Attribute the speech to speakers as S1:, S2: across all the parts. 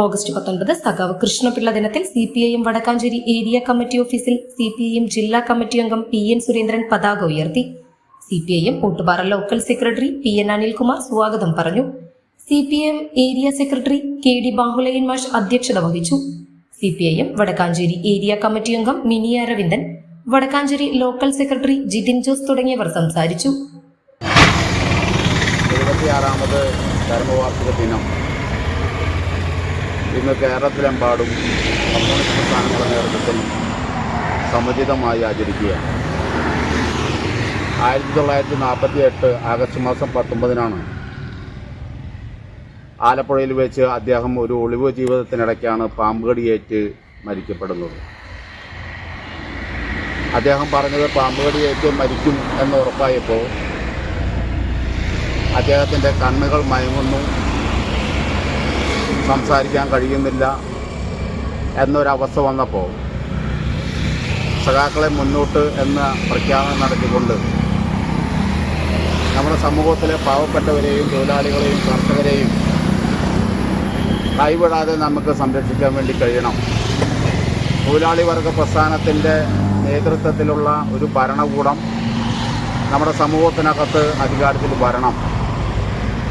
S1: August പത്തൊൻപത് സഖാവ് കൃഷ്ണപിള്ള ദിനത്തിൽ C P I M Vadakkanchery area committee ഓഫീസിൽ സി പി ഐ എം ജില്ലാ കമ്മിറ്റി അംഗം പി എൻ സുരേന്ദ്രൻ പതാക ഉയർത്തി. C P I M Koottupara local secretary P N Anilkumar സ്വാഗതം പറഞ്ഞു. C P M area secretary K D Bahulayan മാഷ് അധ്യക്ഷത വഹിച്ചു. C P I M Vadakkanchery area committee അംഗം മിനി അരവിന്ദൻ വടക്കാഞ്ചേരി ലോക്കൽ സെക്രട്ടറി ജിതിൻ ജോസ് തുടങ്ങിയവർ സംസാരിച്ചു.
S2: ദിനം. ഇന്ന് കേരളത്തിലെമ്പാടും കമ്മ്യൂണിസ്റ്റ് പ്രസ്ഥാനങ്ങളുടെ നേതൃത്വത്തിൽ സമുചിതമായി ആചരിക്കുകയാണ്. ആയിരത്തി തൊള്ളായിരത്തി നാൽപ്പത്തി എട്ട് ആഗസ്റ്റ് മാസം പത്തൊമ്പതിനാണ് ആലപ്പുഴയിൽ വെച്ച് അദ്ദേഹം ഒരു ഒളിവ് ജീവിതത്തിനിടയ്ക്കാണ് പാമ്പുകടിയേറ്റ് മരിക്കപ്പെടുന്നത്. അദ്ദേഹം പറഞ്ഞത് പാമ്പുകടിയേറ്റ് മരിക്കും എന്ന് ഉറപ്പായപ്പോൾ അദ്ദേഹത്തിന്റെ കണ്ണുകൾ മയങ്ങുന്നു. സംസാരിക്കാൻ കഴിയുന്നില്ല എന്നൊരവസ്ഥ വന്നപ്പോൾ സഖാക്കളെ മുന്നോട്ട് എന്ന പ്രഖ്യാപനം നടത്തിക്കൊണ്ട് നമ്മുടെ സമൂഹത്തിലെ പാവപ്പെട്ടവരെയും തൊഴിലാളികളെയും കർഷകരെയും കൈവിടാതെ നമുക്ക് സംരക്ഷിക്കാൻ വേണ്ടി കഴിയണം. തൊഴിലാളി വർഗ പ്രസ്ഥാനത്തിന്റെ നേതൃത്വത്തിലുള്ള ഒരു ഭരണകൂടം നമ്മുടെ സമൂഹത്തിനകത്ത് അധികാരത്തിൽ വരണം.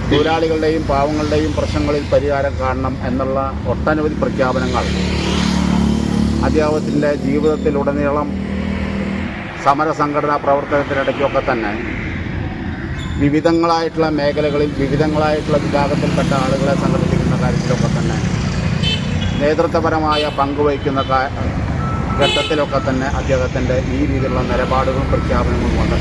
S2: തൊഴിലാളികളുടെയും പാവങ്ങളുടെയും പ്രശ്നങ്ങളിൽ പരിഹാരം കാണണം എന്നുള്ള ഒട്ടനവധി പ്രഖ്യാപനങ്ങൾ. അദ്ദേഹത്തിന്റെ ജീവിതത്തിലുടനീളം സമര സംഘടനാ പ്രവർത്തനത്തിനിടയ്ക്കൊക്കെ തന്നെ വിവിധങ്ങളായിട്ടുള്ള മേഖലകളിൽ വിവിധങ്ങളായിട്ടുള്ള വിഭാഗത്തിൽപ്പെട്ട ആളുകളെ സംഘടിപ്പിക്കുന്ന കാര്യത്തിലൊക്കെ തന്നെ നേതൃത്വപരമായ പങ്കുവഹിക്കുന്ന ഘട്ടത്തിലൊക്കെ തന്നെ അദ്ദേഹത്തിന്റെ ഈ രീതിയിലുള്ള നിലപാടുകളും പ്രഖ്യാപനങ്ങളും ഉണ്ട്